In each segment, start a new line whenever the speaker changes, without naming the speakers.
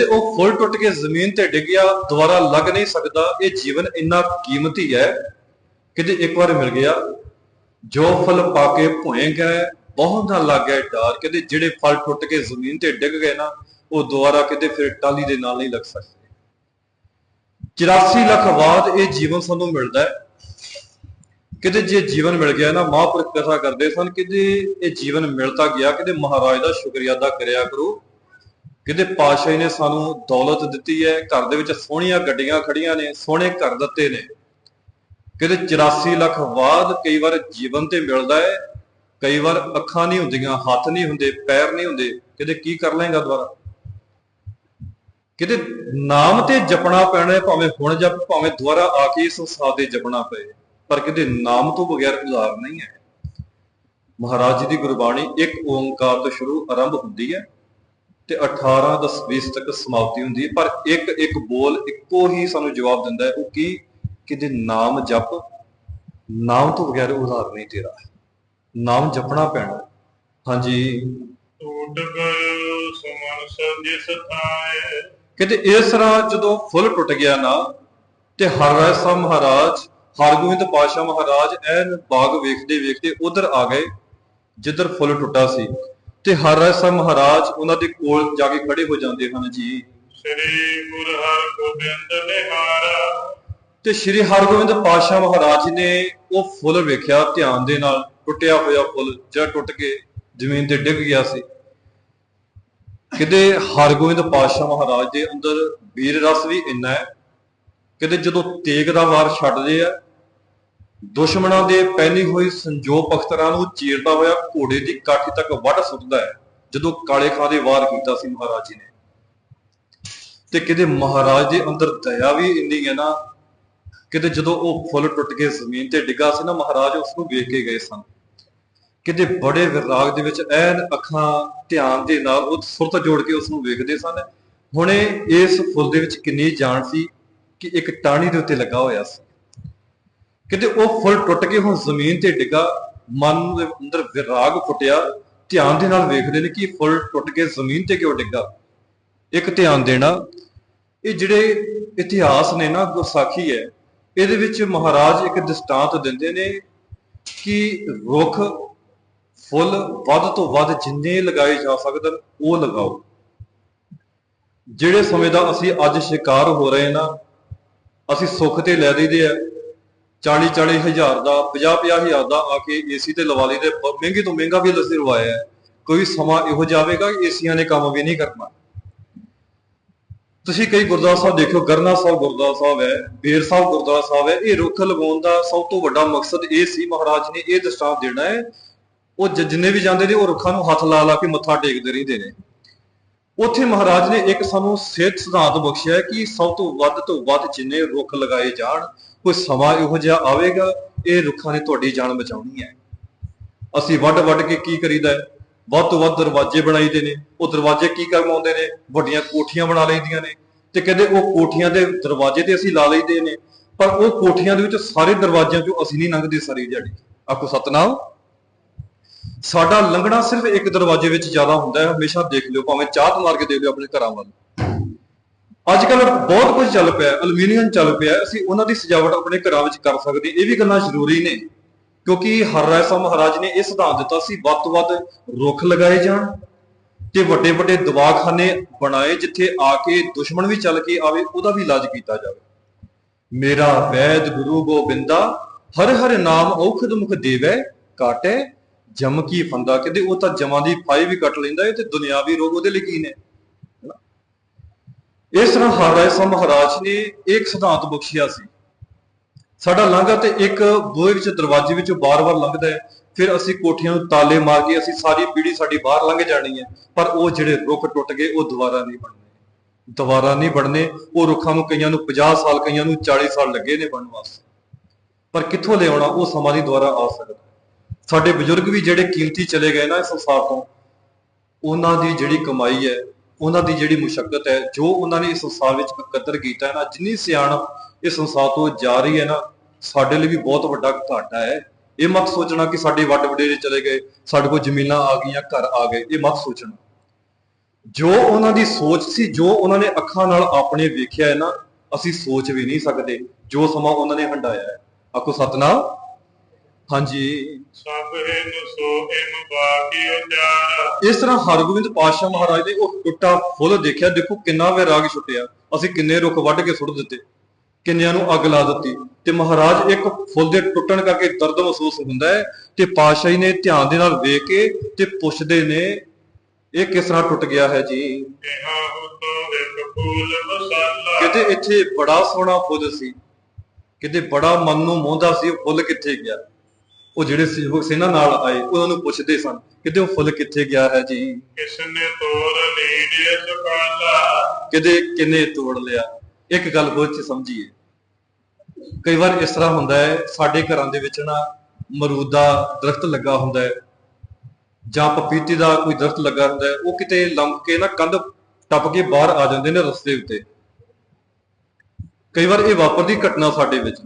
ਕਹਿੰਦੇ ਉਹ ਫੁੱਲ ਟੁੱਟ ਕੇ ਜ਼ਮੀਨ ਤੇ ਡਿੱਗ ਗਿਆ, ਦੁਬਾਰਾ ਲੱਗ ਨਹੀਂ ਸਕਦਾ। ਇਹ ਜੀਵਨ ਇੰਨਾ ਕੀਮਤੀ ਹੈ ਕਿ ਇੱਕ ਵਾਰ ਮਿਲ ਗਿਆ। ਜੋ ਫਲ ਪਾ ਕੇ ਭੁਏ ਗਏ, ਬਹੁਤ ਨਾ ਲੱਗ ਗਿਆ ਕਹਿੰਦੇ ਜਿਹੜੇ ਫਲ ਟੁੱਟ ਕੇ ਜ਼ਮੀਨ ਤੇ ਡਿੱਗ ਗਏ ਨਾ, ਉਹ ਦੁਬਾਰਾ ਕਿਤੇ ਫਿਰ ਟਾਲੀ ਦੇ ਨਾਲ ਨਹੀਂ ਲੱਗ ਸਕਦੇ। 84 ਲੱਖ ਬਾਅਦ ਇਹ ਜੀਵਨ ਸਾਨੂੰ ਮਿਲਦਾ ਹੈ। ਕਿਤੇ ਜੇ ਜੀਵਨ ਮਿਲ ਗਿਆ ਨਾ, ਮਹਾਂਪੁਰਖ ਕਥਾ ਕਰਦੇ ਸਨ, ਕਿਤੇ ਇਹ ਜੀਵਨ ਮਿਲਤਾ ਗਿਆ, ਕਿਤੇ ਮਹਾਰਾਜ ਦਾ ਸ਼ੁਕਰੀਆ ਅਦਾ ਕਰਿਆ ਕਰੋ। ਕਿਤੇ ਪਾਤਸ਼ਾਹ ਨੇ ਸਾਨੂੰ ਦੌਲਤ ਦਿੱਤੀ ਹੈ, ਘਰ ਦੇ ਵਿੱਚ ਸੋਹਣੀਆਂ ਗੱਡੀਆਂ ਖੜੀਆਂ ਨੇ, ਸੋਹਣੇ ਘਰ ਦਿੱਤੇ ਨੇ। ਕਿਤੇ 84 ਲੱਖ ਬਾਅਦ ਕਈ ਵਾਰ ਜੀਵਨ ਤੇ ਮਿਲਦਾ ਹੈ, ਕਈ ਵਾਰ ਅੱਖਾਂ ਨਹੀਂ ਹੁੰਦੀਆਂ, ਹੱਥ ਨਹੀਂ ਹੁੰਦੇ, ਪੈਰ ਨਹੀਂ ਹੁੰਦੇ। ਕਿਤੇ ਕੀ ਕਰ ਲਏਗਾ ਦੁਬਾਰਾ? ਕਿਤੇ ਨਾਮ ਤੇ ਜਪਣਾ ਪੈਣਾ ਭਾਵੇਂ ਹੁਣ ਜਪ, ਭਾਵੇਂ ਦੁਬਾਰਾ ਆ ਕੇ ਇਸ ਸੰਸਾਰ ਤੇ ਜਪਣਾ ਪਏ, ਪਰ ਕਿਤੇ ਨਾਮ ਤੋਂ ਬਗੈਰ ਗੁਜ਼ਾਰ ਨਹੀਂ ਹੈ। ਮਹਾਰਾਜ ਜੀ ਦੀ ਗੁਰਬਾਣੀ, ਇੱਕ ਓੰਕਾਰ ਤੋਂ ਸ਼ੁਰੂ ਆਰੰਭ ਹੁੰਦੀ ਹੈ। ਤੇ 18 10 20 ਤੱਕ ਸਮਾਪਤੀ ਹੁੰਦੀ ਹੈ। ਪਰ ਇੱਕ ਇੱਕ ਬੋਲ ਇੱਕੋ ਹੀ ਸਾਨੂੰ ਜਵਾਬ ਦਿੰਦਾ ਹੈ, ਉਹ ਕੀ? ਕਿਤੇ ਨਾਮ ਜਪ, ਨਾਮ ਤੋਂ ਬਗੈਰ ਉਧਾਰ ਨਹੀਂ ਤੇਰਾ। ਨਾਮ ਜਪਣਾ ਪੈਣਾ। ਹਾਂਜੀ।
ਟੁੱਟ ਗਇ ਸਮਨ ਸਭ ਜਿਸ ਥਾਏ
ਇਸ ਤਰ੍ਹਾਂ ਜਦੋਂ ਫੁੱਲ ਟੁੱਟ ਗਿਆ ਨਾ, ਤੇ ਹਰ ਰਾਏ ਸਾਹਿਬ ਮਹਾਰਾਜ ਹਰਗੋਬਿੰਦ ਪਾਸ਼ਾ ਮਹਾਰਾਜ ਐਨ ਬਾਗ ਵੇਖਦੇ ਵੇਖਦੇ ਉਧਰ ਆ ਗਏ, ਜਿੱਧਰ ਫੁੱਲ ਟੁੱਟਾ ਸੀ। ਤੇ ਹਰ ਰਾਏ ਸਾਹਿਬ ਮਹਾਰਾਜ ਉਹਨਾਂ ਦੇ ਕੋਲ ਜਾ ਕੇ ਖੜੇ ਹੋ ਜਾਂਦੇ ਹਨ ਜੀ।
ਸ੍ਰੀ ਗੁਰੂ ਹਰਗੋਬਿੰਦ ਨਿਹਾਰਾ
ਤੇ ਸ੍ਰੀ ਹਰਗੋਬਿੰਦ ਪਾਸ਼ਾ ਮਹਾਰਾਜ ਨੇ ਉਹ ਫੁੱਲ ਵੇਖਿਆ ਧਿਆਨ ਦੇ ਨਾਲ ਟੁੱਟਿਆ ਹੋਇਆ ਫੁੱਲ ਜਿਹੜਾ ਟੁੱਟ ਕੇ ਜ਼ਮੀਨ ਤੇ ਡਿੱਗ ਗਿਆ ਸੀ। ਕਿਤੇ ਹਰਗੋਬਿੰਦ ਪਾਸ਼ਾ ਮਹਾਰਾਜ ਦੇ ਅੰਦਰ ਵੀਰ ਰਸ ਵੀ ਇੰਨਾ ਹੈ ਕਿਤੇ ਜਦੋਂ ਤੇਗ ਦਾ ਵਾਰ ਛੱਡਦੇ ਆ ਦੁਸ਼ਮਣਾਂ ਦੇ ਪਹਿਲੀ ਹੋਈ ਸੰਜੋਗ ਪਖਤਰਾਂ ਨੂੰ ਚੀਰਦਾ ਹੋਇਆ ਘੋੜੇ ਦੀ ਕਾਠੀ ਤੱਕ ਵੱਢ ਸੁੱਟਦਾ ਹੈ, ਜਦੋਂ ਕਾਲੇ ਖਾਂ ਦੇ ਵਾਰ ਕੀਤਾ ਸੀ ਮਹਾਰਾਜ ਜੀ ਨੇ। ਤੇ ਕਿਤੇ ਮਹਾਰਾਜ ਦੇ ਅੰਦਰ ਦਇਆ ਵੀ ਇੰਨੀ ਹੈ ਨਾ, ਕਿਤੇ ਜਦੋਂ ਉਹ ਫੁੱਲ ਟੁੱਟ ਕੇ ਜ਼ਮੀਨ ਤੇ ਡਿੱਗਾ ਸੀ ਨਾ, ਮਹਾਰਾਜ ਉਸ ਨੂੰ ਵੇਖ ਕੇ ਗਏ ਸਨ। ਕਿਤੇ ਬੜੇ ਵਿਰਾਗ ਦੇ ਵਿੱਚ ਐਨ ਅੱਖਾਂ ਧਿਆਨ ਦੇ ਨਾਲ ਉਹ ਸੁਰਤ ਜੋੜ ਕੇ ਉਸ ਨੂੰ ਵੇਖਦੇ ਸਨ। ਹੁਣੇ ਇਸ ਫੁੱਲ ਦੇ ਵਿੱਚ ਕਿੰਨੀ ਜਾਨ ਸੀ ਕਿ ਇੱਕ ਟਾਹਣੀ ਦੇ ਉੱਤੇ ਲੱਗਾ ਹੋਇਆ ਸੀ। ਕਿਤੇ ਉਹ ਫੁੱਲ ਟੁੱਟ ਕੇ ਹੁਣ ਜ਼ਮੀਨ ਤੇ ਡਿੱਗਾ, ਮਨ ਦੇ ਅੰਦਰ ਵਿਰਾਗ ਫੁੱਟਿਆ, ਧਿਆਨ ਦੇ ਨਾਲ ਵੇਖਦੇ ਨੇ ਕਿ ਫੁੱਲ ਟੁੱਟ ਕੇ ਜ਼ਮੀਨ ਤੇ ਕਿਉਂ ਡਿੱਗਾ। ਇੱਕ ਧਿਆਨ ਦੇਣਾ, ਇਹ ਜਿਹੜੇ ਇਤਿਹਾਸ ਨੇ ਨਾ ਗੁਰਸਾਖੀ ਹੈ, ਇਹਦੇ ਵਿੱਚ ਮਹਾਰਾਜ ਇੱਕ ਦ੍ਰਿਸ਼ਟਾਂਤ ਦਿੰਦੇ ਨੇ ਕਿ ਰੁੱਖ, ਫੁੱਲ ਵੱਧ ਤੋਂ ਵੱਧ ਜਿੰਨੇ ਲਗਾਏ ਜਾ ਸਕਦਨ ਉਹ ਲਗਾਓ। ਜਿਹੜੇ ਸਮੇਂ ਦਾ ਅਸੀਂ ਅੱਜ ਸ਼ਿਕਾਰ ਹੋ ਰਹੇ ਨਾ, ਅਸੀਂ ਸੁੱਖ ਤੇ ਲੈ ਲਈਦੇ ਆ 40 40 ਹਜ਼ਾਰ ਦਾ 50 50 ਹਜ਼ਾਰ ਦਾ ਆ ਕੇ ਏਸੀ ਤੇ ਲਵਾ ਲਈ ਤੇ ਮਹਿੰਗੇ ਤੋਂ ਮਹਿੰਗਾ ਵੀ ਅਸੀਂ ਲਵਾਇਆ ਹੈ। ਕੋਈ ਸਮਾਂ ਇਹੋ ਜਾਵੇਗਾ ਕਿ ਏਸੀਆਂ ਨੇ ਕੰਮ ਵੀ ਨਹੀਂ ਕਰਨਾ? ਤੁਸੀਂ ਕਈ ਗੁਰਦੁਆਰਾ ਸਾਹਿਬ ਦੇਖਿਓ, ਗਰਨਾ ਸਾਹਿਬ ਗੁਰਦੁਆਰਾ ਸਾਹਿਬ ਹੈ, ਬੇਰ ਸਾਹਿਬ ਗੁਰਦੁਆਰਾ ਸਾਹਿਬ ਹੈ, ਇਹ ਰੁੱਖ ਲਗਾਉਣ ਦਾ ਸਭ ਤੋਂ ਵੱਡਾ ਮਕਸਦ ਇਹ ਸੀ ਮਹਾਰਾਜ ਨੇ ਇਹ ਦਸਤਾਰ ਦੇਣਾ ਹੈ। ਉਹ ਜਿੰਨੇ ਵੀ ਜਾਂਦੇ ਨੇ ਉਹ ਰੁੱਖਾਂ ਨੂੰ ਹੱਥ ਲਾ ਲਾ ਕੇ ਮੱਥਾ ਟੇਕਦੇ ਰਹਿੰਦੇ ਨੇ। ਉੱਥੇ ਮਹਾਰਾਜ ਨੇ ਇੱਕ ਸਾਨੂੰ ਸਿਹਤ ਸਿਧਾਂਤ ਬਖਸ਼ਿਆ ਕਿ ਸਭ ਤੋਂ ਵੱਧ ਤੋਂ ਵੱਧ ਜਿੰਨੇ ਰੁੱਖ ਲਗਾਏ ਜਾਣ ਕੋਈ ਸਮਾਂ ਇਹੋ ਜਿਹਾ ਆਵੇਗਾ, ਇਹ ਰੁੱਖਾਂ ਨੇ ਤੁਹਾਡੀ ਜਾਨ ਬਚਾਉਣੀ ਹੈ। ਅਸੀਂ ਵੱਡ ਵੱਡ ਕੇ ਕੀ ਕਰੀਦਾ ਹੈ? ਵੱਧ ਤੋਂ ਵੱਧ ਦਰਵਾਜ਼ੇ ਬਣਾਈਦੇ ਨੇ। ਉਹ ਦਰਵਾਜ਼ੇ ਕੀ ਕਰਵਾਉਂਦੇ ਨੇ? ਵੱਡੀਆਂ ਕੋਠੀਆਂ ਬਣਾ ਲਈਦੀਆਂ ਨੇ। ਤੇ ਕਹਿੰਦੇ ਉਹ ਕੋਠੀਆਂ ਦੇ ਦਰਵਾਜ਼ੇ ਤੇ ਅਸੀਂ ਲਾ ਲਈਦੇ ਨੇ। ਪਰ ਉਹ ਕੋਠੀਆਂ ਦੇ ਵਿੱਚ ਸਾਰੇ ਦਰਵਾਜ਼ਿਆਂ ਚੋਂ ਅਸੀਂ ਨਹੀਂ ਲੰਘਦੇ ਸਾਰੀ ਜੜੀ ਆਖੋ ਸਤਨਾਮ। ਸਾਡਾ ਲੰਘਣਾ ਸਿਰਫ ਇੱਕ ਦਰਵਾਜ਼ੇ ਵਿੱਚ ਜ਼ਿਆਦਾ ਹੁੰਦਾ ਹੈ। ਹਮੇਸ਼ਾ ਦੇਖ ਲਿਓ, ਭਾਵੇਂ ਚਾਹਤ ਮਾਰ ਕੇ ਦੇਖ ਲਿਓ ਆਪਣੇ ਘਰਾਂ ਵੱਲ। ਅੱਜ ਕੱਲ ਬਹੁਤ ਕੁਝ ਚੱਲ ਪਿਆ ਐਲੂਮੀਨੀਅਮ ਚੱਲ ਪਿਆ, ਅਸੀਂ ਉਹਨਾਂ ਦੀ ਸਜਾਵਟ ਆਪਣੇ ਘਰਾਂ ਵਿੱਚ ਕਰ ਸਕਦੇ, ਇਹ ਵੀ ਗੱਲਾਂ ਜ਼ਰੂਰੀ ਨੇ। ਕਿਉਂਕਿ ਹਰ ਰਾਏ ਮਹਾਰਾਜ ਨੇ ਇਹ ਸਿਧਾਂਤ ਦਿੱਤਾ ਸੀ, ਵੱਧ ਤੋਂ ਵੱਧ ਰੁੱਖ ਲਗਾਏ ਜਾਣ ਤੇ ਵੱਡੇ ਵੱਡੇ ਦਵਾਖਾਨੇ ਬਣਾਏ, ਜਿੱਥੇ ਆ ਕੇ ਦੁਸ਼ਮਣ ਵੀ ਚੱਲ ਕੇ ਆਵੇ, ਉਹਦਾ ਵੀ ਇਲਾਜ ਕੀਤਾ ਜਾਵੇ। ਮੇਰਾ ਵੈਦ ਗੁਰੂ ਗੋਬਿੰਦਾ, ਹਰ ਹਰ ਨਾਮ ਔਖਦ ਮੁਖ ਦੇਵੈ, ਕਾਟੇ, ਜਮ ਕੀ ਫੰਦਾ। ਕਹਿੰਦੇ ਉਹ ਤਾਂ ਜਮਾਂ ਦੀ ਫਾਈ ਵੀ ਕੱਟ ਲੈਂਦਾ ਹੈ ਤੇ ਦੁਨਿਆਵੀ ਰੋਗ ਉਹਦੇ ਲਈ ਕੀ ਨੇ? ਇਸ ਤਰ੍ਹਾਂ ਹਰ ਰਾਏ ਸਾਹਿਬ ਮਹਾਰਾਜ ਨੇ, ਇੱਕ ਸਿਧਾਂਤ ਬਖਸ਼ਿਆ ਸੀ। ਸਾਡਾ ਲਾਂਘਾ ਤੇ ਇੱਕ ਬੂਹੇ ਵਿੱਚ, ਦਰਵਾਜ਼ੇ ਵਿੱਚੋਂ ਬਾਰ-ਬਾਰ ਲੰਘਦਾ ਹੈ। ਫਿਰ ਅਸੀਂ ਕੋਠੀਆਂ ਨੂੰ ਤਾਲੇ ਮਾਰ ਕੇ, ਅਸੀਂ ਸਾਰੀ ਪੀੜ੍ਹੀ ਸਾਡੀ ਬਾਹਰ ਲੰਘ ਜਾਣੀ ਹੈ। ਪਰ ਉਹ ਜਿਹੜੇ ਰੁੱਖ ਟੁੱਟ ਗਏ, ਉਹ ਦੁਬਾਰਾ ਨਹੀਂ ਬਣਨੇ। ਦੁਬਾਰਾ ਨਹੀਂ ਬਣਨੇ, ਉਹ ਰੁੱਖਾਂ ਨੂੰ ਕਈਆਂ ਨੂੰ 50 ਸਾਲ, ਕਈਆਂ ਨੂੰ 40 ਸਾਲ ਲੱਗੇ ਨੇ ਬਣਨ ਵਾਸਤੇ। ਪਰ ਕਿੱਥੋਂ ਲਿਆਉਣਾ ਉਹ ਸਮਾਂ ਨਹੀਂ ਦੁਬਾਰਾ ਆ ਸਕਦਾ। ਸਾਡੇ ਬਜ਼ੁਰਗ ਵੀ ਜਿਹੜੇ ਕੀਮਤੀ ਚਲੇ ਗਏ ਨਾ ਇਸ ਸੰਸਾਰ ਤੋਂ, ਉਹਨਾਂ ਦੀ ਜਿਹੜੀ ਕਮਾਈ ਹੈ ਉਹਨਾਂ ਦੀ ਜਿਹੜੀ ਮੁਸ਼ਕਲ ਹੈ, ਜੋ ਉਹਨਾਂ ਨੇ ਇਸ ਸੰਸਾਰ ਵਿੱਚ ਇਕੱਤਰ ਕੀਤਾ ਹੈ ਨਾ, ਜਿੰਨੀ ਸਿਆਣਪ ਇਸ ਸੰਸਾਰ ਤੋਂ ਜਾ ਰਹੀ ਹੈ ਨਾ, ਸਾਡੇ ਲਈ ਵੀ ਬਹੁਤ ਵੱਡਾ ਘਾਟਾ ਹੈ। ਇਹ ਮਤ ਸੋਚਣਾ ਕਿ ਸਾਡੇ ਵੱਡ ਵਡੇਰੇ ਚਲੇ ਗਏ, ਸਾਡੇ ਕੋਲ ਜ਼ਮੀਨਾਂ ਆ ਗਈਆਂ, ਘਰ ਆ ਗਏ, ਇਹ ਮਤ ਸੋਚਣਾ। ਜੋ ਉਹਨਾਂ ਦੀ ਸੋਚ ਸੀ, ਜੋ ਉਹਨਾਂ ਨੇ ਅੱਖਾਂ ਨਾਲ ਆਪਣੇ ਵੇਖਿਆ ਹੈ ਨਾ, ਅਸੀਂ ਸੋਚ ਵੀ ਨਹੀਂ ਸਕਦੇ, ਜੋ ਸਮਾਂ ਉਹਨਾਂ ਨੇ ਹੰਡਾਇਆ ਹੈ। ਆਖੋ ਸਤਨਾਮ। ਹਾਂਜੀ।
ਸਭ ਹਿਨ ਸੋ ਇਮ ਬਾਕੀ ਉਚਾਰ
ਇਸ ਤਰ੍ਹਾਂ ਹਰਗੋਬਿੰਦ ਪਾਤਸ਼ਾਹ ਮਹਾਰਾਜ ਨੇ ਉਹ ਟੁੱਟਾ ਫੁੱਲ ਦੇਖਿਆ ਦੇਖੋ ਕਿੰਨਾ ਵੈਰਾਗ ਛੁੱਟਿਆ। ਅਸੀਂ ਕਿੰਨੇ ਰੁੱਖ ਵੱਢ ਕੇ ਸੁੱਟ ਦਿੱਤੇ ਕਿੰਨਿਆਂ ਨੂੰ ਅੱਗ ਲਾ ਦਿੱਤੀ। ਤੇ ਮਹਾਰਾਜ ਇੱਕ ਫੁੱਲ ਦੇ ਟੁੱਟਣ ਕਰਕੇ ਦਰਦ ਮਹਿਸੂਸ ਹੁੰਦਾ ਹੈ ਤੇ ਪਾਤਸ਼ਾਹੀ ਨੇ ਧਿਆਨ ਦੇ ਨਾਲ ਵੇਖ ਕੇ ਤੇ ਪੁੱਛਦੇ ਨੇ ਇਹ ਕਿਸ ਤਰ੍ਹਾਂ ਟੁੱਟ ਗਿਆ ਹੈ ਜੀ? ਕਿਤੇ ਇੱਥੇ ਬੜਾ ਸੋਹਣਾ ਫੁੱਲ ਸੀ ਕਿਤੇ ਬੜਾ ਮਨ ਨੂੰ ਮੋਹਦਾ ਸੀ ਉਹ ਫੁੱਲ ਕਿੱਥੇ ਗਿਆ? ਉਹ ਜਿਹੜੇ ਸੇਵਕ ਸੈਨਾ ਨਾਲ ਆਏ ਉਹਨਾਂ ਨੂੰ ਪੁੱਛਦੇ ਸਨ ਕਿਤੇ ਉਹ ਫੁੱਲ ਕਿੱਥੇ ਗਿਆ ਹੈ ਜੀ?
ਕਿਸ ਨੇ ਤੋੜ ਲੀੜੇ ਸੁਕਾਲਾ
ਕਿਤੇ ਕਿੰਨੇ ਤੋੜ ਲਿਆ? ਇੱਕ ਗੱਲ ਹੋਰ ਚ ਸਮਝੀਏ। ਕਈ ਵਾਰ ਇਸ ਤਰ੍ਹਾਂ ਹੁੰਦਾ ਹੈ ਸਾਡੇ ਘਰਾਂ ਦੇ ਵਿੱਚ ਨਾ ਮਰੂਦ ਦਾ ਦਰਖਤ ਲੱਗਾ ਹੁੰਦਾ ਹੈ ਜਾਂ ਪਪੀਤੇ ਦਾ ਕੋਈ ਦਰਖਤ ਲੱਗਾ ਹੁੰਦਾ ਹੈ ਉਹ ਕਿਤੇ ਲੰਘ ਕੇ ਨਾ ਕੰਧ ਟੱਪ ਕੇ ਬਾਹਰ ਆ ਜਾਂਦੇ ਨੇ ਰਸਤੇ ਉੱਤੇ। ਕਈ ਵਾਰ ਇਹ ਵਾਪਰਦੀ ਘਟਨਾ ਸਾਡੇ ਵਿੱਚ।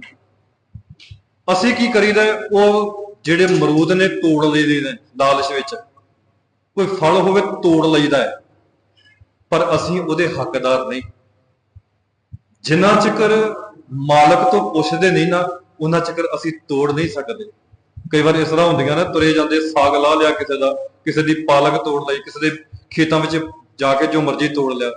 ਅਸੀਂ ਕੀ ਕਰੀਦਾ ਉਹ ਜਿਹੜੇ ਮਰੂਦ ਨੇ ਤੋੜ ਲਈਦੇ ਨੇ ਲਾਲਚ ਵਿੱਚ, ਕੋਈ ਫਲ ਹੋਵੇ ਤੋੜ ਲਈਦਾ ਹੈ। ਪਰ ਅਸੀਂ ਉਹਦੇ ਹੱਕਦਾਰ ਨਹੀਂ। ਜਿੰਨਾ ਚਿਕਰ ਮਾਲਕ ਤੋਂ ਪੁੱਛਦੇ ਨਹੀਂ ਨਾ, ਉਹਨਾਂ ਚਿਕਰ ਅਸੀਂ ਤੋੜ ਨਹੀਂ ਸਕਦੇ। ਕਈ ਵਾਰ ਇਸ ਤਰ੍ਹਾਂ ਹੁੰਦੀਆਂ ਨਾ, ਤੁਰੇ ਜਾਂਦੇ ਸਾਗ ਲਾ ਲਿਆ ਕਿਸੇ ਦਾ, ਕਿਸੇ ਦੀ ਪਾਲਕ ਤੋੜ ਲਈ, ਕਿਸੇ ਦੇ ਖੇਤਾਂ ਵਿੱਚ ਜਾ ਕੇ ਜੋ ਮਰਜ਼ੀ ਤੋੜ ਲਿਆ।